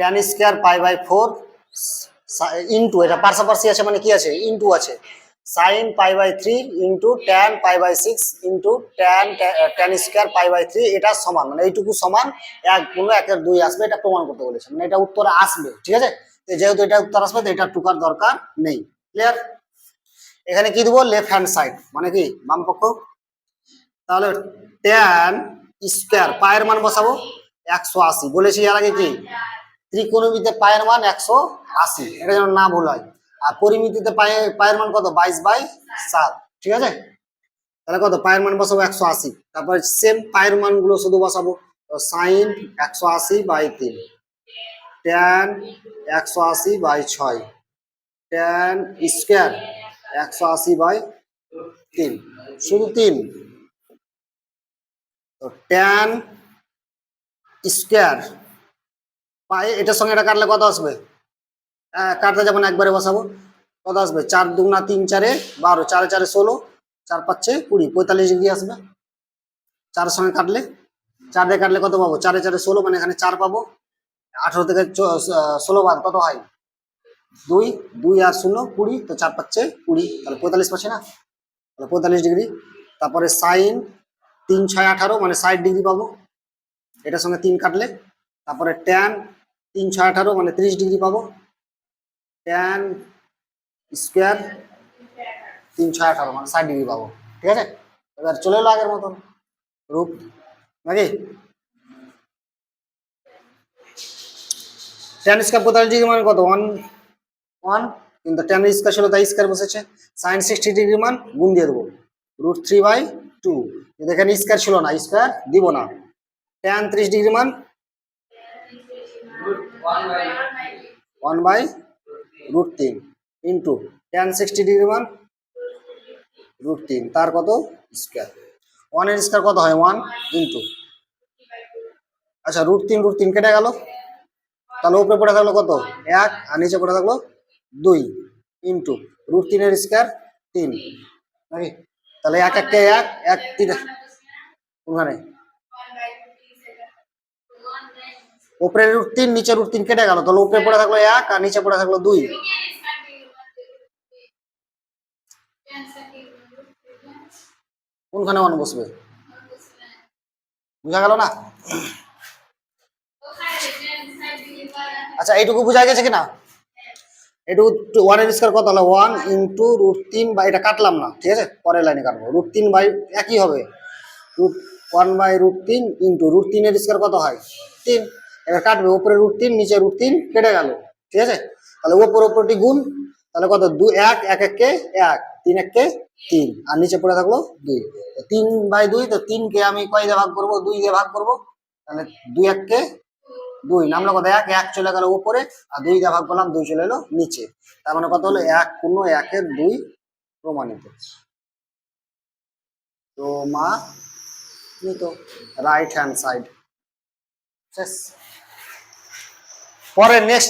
Tan square pi by four into এটা পাশাপাশি আছে মানে কি আছে? ইন্টু আছে। Sine pi by three into tan pi by six into tan tan square pi by three এটা সমান। মানে এইটুকু সমান, এক পূর্ণ একের দুই আসবে, এটা প্রমাণ করতে বলেছে। মানে এটা উত্তরে আসবে, ঠিক আছে? যেহেতু এটা উত্তর আসবে, তো এটা টুকার দরকার নেই। ক্লিয়ার এখানে কি দেবো? লেফট হ্যান্ড সাইড মানে কি? বাম পক্ষ। তাহলে ট্যান স্কোয়ার পায়ের মান বসাবো। একশো আশি। বলেছি এর আগে কি? ত্রিকোণমিতিতে পায়ের মান একশো আশি। এটা যেন না ভুল হয়। আর পরিমিতিতে পায়ে, পায়ের মান কত? বাইশ বাই সাত। ঠিক আছে? তাহলে কত? পায়ের মান বসাবো একশো আশি। তারপর সেম পায়ের মানগুলো শুধু বসাবো। সাইন একশো আশি বাই তিন। ট্যান একশো আশি বাই ছয়। ট্যান স্কোয়ার একশো আশি বাই তিন। শুধু তিন। তো ট্যান স্কোয়ার পায়ে এটার সঙ্গে এটা কাটলে কত আসবে? কাটতে যখন একবারে বসাবো। কত আসবে? চার দুগুনা তিন চারে বারো, চারে চারে ষোলো, চার পাঁচে কুড়ি, পঁয়তাল্লিশ ডিগ্রি আসবে। চারের সঙ্গে কাটলে, চার দিয়ে কাটলে কত পাবো? চারে চারে ষোলো মানে এখানে চার পাবো। আঠারো থেকে ষোলো বাদ কত হয়? দুই দুই আর শূন্য, কুড়ি, তো চার পাচ্ছে কুড়ি। তাহলে পঁয়তাল্লিশ পাচ্ছে না? তাহলে পঁয়তাল্লিশ ডিগ্রি। তারপরে সাইন, তিন, ছয়, আঠারো মানে ষাট ডিগ্রি পাবো। এটার সঙ্গে তিন কাটলে। তারপরে ট্যান তিন ছয় আঠারো মানে তিরিশ ডিগ্রি পাবো। ট্যান স্কোয়ার তিন ছয় আঠারো মানে ষাট ডিগ্রি পাবো। ঠিক আছে? এবার চলে এলো আগের মতন রূপ। নাকি? ট্যান স্কোয়ার পঁয়তাল্লিশ ডিগ্রি মানে কত? ওয়ান ওয়ান কিন্তু ট্যান স্কোয়ার ছিল, তাই স্কোয়ার বসেছে। সাইন সিক্সটি ডিগ্রি মান গুণ দিয়ে দেবো। রুট থ্রি বাই টু কিন্তু এখানে স্কোয়ার ছিল না স্কোয়ার দিব না। ট্যান ত্রিশ ডিগ্রি মান ওয়ান বাই রুট তিন ইন্টু ট্যান সিক্সটি ডিগ্রি মান রুট তিন। তার কত? স্কোয়ার ওয়ানের স্কোয়ার কত হয়? ওয়ান ইন্টু আচ্ছা রুট তিন রুট তিন কেটে গেল। তাহলে উপরে পড়ে থাকল কত? এক, আর নিচে পড়ে থাকল দুই ইন্টু রুট তিনের স্কোয়ার তিন। নাকি? তাহলে এক একটা এক এক, তিন। ওখানে উপরে রুট তিন নিচে রুট তিন কেটে গেল, তাহলে উপরে পড়ে থাকল এক আর নিচে পড়ে থাকল দুই। কোনখানে ওয়ান বসবে? বুঝা গেল না? আচ্ছা এইটুকু বোঝা গেছে কিনা? এটুকু ওয়ানের স্কোয়ার কত? হলো ওয়ান ইন্টু রুট তিন বাই এটা কাটলাম না, ঠিক আছে? পরের লাইনে কাটবো। রুট তিন বাই একই হবে। রুট ওয়ান বাই রুট তিন ইন্টু রুট তিনের স্কোয়ার কত হয়? তিন। কাটবে উপরে রুট তিন নিচে রুট তিন, কেটে গেল। ঠিক আছে? তাহলে ওপর ওপরটি গুণ, তাহলে কত? দু, এক এক এককে এক, তিন এককে তিন। আর নিচে পড়ে থাকল দুই। তিন বাই দুই, তো তিনকে আমি কয় দিয়ে ভাগ করব? দুই দিয়ে ভাগ করব। তাহলে দুই এককে দুই। নামলো কত? এক এক চলে গেল উপরে আর দুই দিয়ে ভাগ করলাম, দুই চলে এলো নিচে। তার মানে কত হলো? এক পূর্ণ একের দুই প্রমাণিত। তো মা নিত রাইট হ্যান্ড সাইড শেষ। পরে নেক্সট